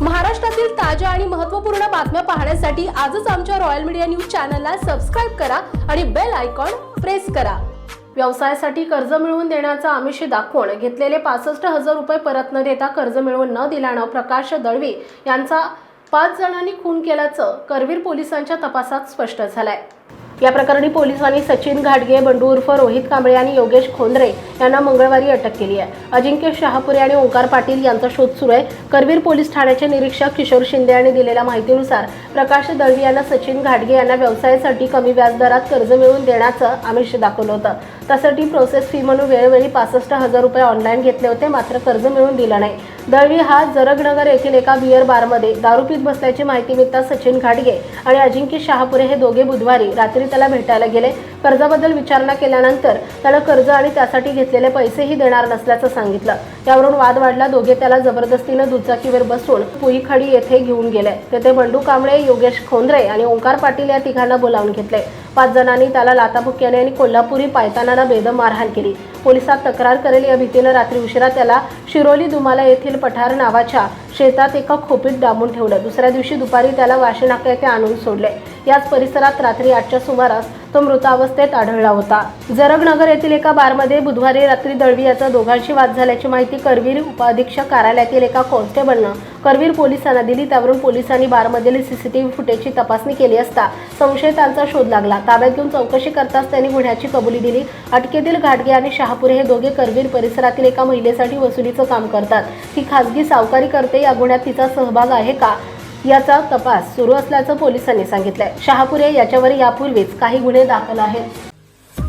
महाराष्ट्रातील ताज्या आणि महत्त्वपूर्ण बातम्या पाहण्यासाठी आजच आमच्या रॉयल मीडिया न्यूज चॅनलला सबस्क्राईब करा आणि बेल आयकॉन प्रेस करा. व्यवसायासाठी कर्ज मिळवून देण्याचं आमिष दाखवून घेतलेले पासष्ट हजार रुपये परत न देता कर्ज मिळवून न दिल्यानं प्रकाश दळवी यांचा पाच जणांनी खून केल्याचं करवीर पोलिसांच्या तपासात स्पष्ट झालंय. या प्रकरणी पोलिसांनी सचिन घाटगे बंडू उर्फ रोहित कांबळे आणि योगेश खोंद्रे यांना मंगळवारी अटक केली आहे. अजिंक्य शहापुरे आणि ओंकार पाटील यांचा शोध सुरू आहे. करवीर पोलीस ठाण्याचे निरीक्षक किशोर शिंदे यांनी दिलेल्या माहितीनुसार प्रकाश दळवी यांना सचिन घाटगे यांना व्यवसायासाठी कमी व्याजदरात कर्ज मिळवून देण्याचं आमिष दाखवलं होतं. त्यासाठी प्रोसेस फी म्हणून वेळोवेळी पासष्ट हजार रुपये ऑनलाईन घेतले होते मात्र कर्ज मिळवून दिलं नाही. दळवी हा जरगनगर येथील एका बियर बारमध्ये दारू पीत बसल्याची माहिती मिळताच सचिन घाटगे आणि अजिंक्य शहापुरे हे दोघे बुधवारी रात्री त्याला भेटायला गेले. कर्जाबद्दल विचारणा केल्यानंतर त्याला कर्ज आणि त्यासाठी घेतलेले पैसेही देणार नसल्याचं सांगितलं. त्यावरून वाद वाढला. दोघे त्याला जबरदस्तीनं दुचाकीवर बसून पुईखडी येथे घेऊन गेले. तेथे बंडू कांबळे योगेश खोंद्रे आणि ओंकार पाटील या तिघांना बोलावून घेतले. पाच जणांनी त्याला लाताबुक्याने आणि कोल्हापुरी पायतानाला बेदम मारहाण केली. पोलिसात तक्रार करेल या भीतीनं रात्री उशिरा त्याला शिरोली दुमाला येथील पठार नावाच्या शेतात एका खोपीत डांबून ठेवलं. दुसऱ्या दिवशी दुपारी त्याला वाशिनाका येथे आणून सोडले. याच परिसरात रात्री आठच्या सुमारास तो मृतावस्थेत आढळला होता. जरगनगर येथील एका बारमध्ये बुधवारी रात्री दळवी याचा दोघांशी वाद झाल्याची माहिती करवीर उपाधीक्षक कार्यालयातील एका कॉन्स्टेबलनं करवीर पोलिसांना दिली. त्यावरून पोलिसांनी बारमधील सीसीटीव्ही फुटेजची तपासणी केली असता संशयितांचा शोध लागला. ताब्यात घेऊन चौकशी करताच त्यांनी गुन्ह्याची कबुली दिली. अटकेतील घाटगे आणि शहापुरे हे दोघे करवीर परिसरातील एका महिलेसाठी वसुलीचं काम करतात. ती खासगी सावकारी करते या गुन्ह्यात तिचा सहभाग आहे का? याचा तपास सुरू असल्याचं पोलिसांनी सांगितलंय. शहापुरे याच्यावर यापूर्वीच काही गुन्हे दाखल आहेत.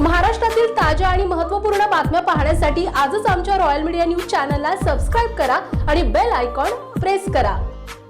महाराष्ट्रातील ताज्या आणि महत्त्वपूर्ण बातम्या पाहण्यासाठी आजच आमच्या रॉयल मीडिया न्यूज चॅनलला सबस्क्राईब करा आणि बेल आयकॉन प्रेस करा.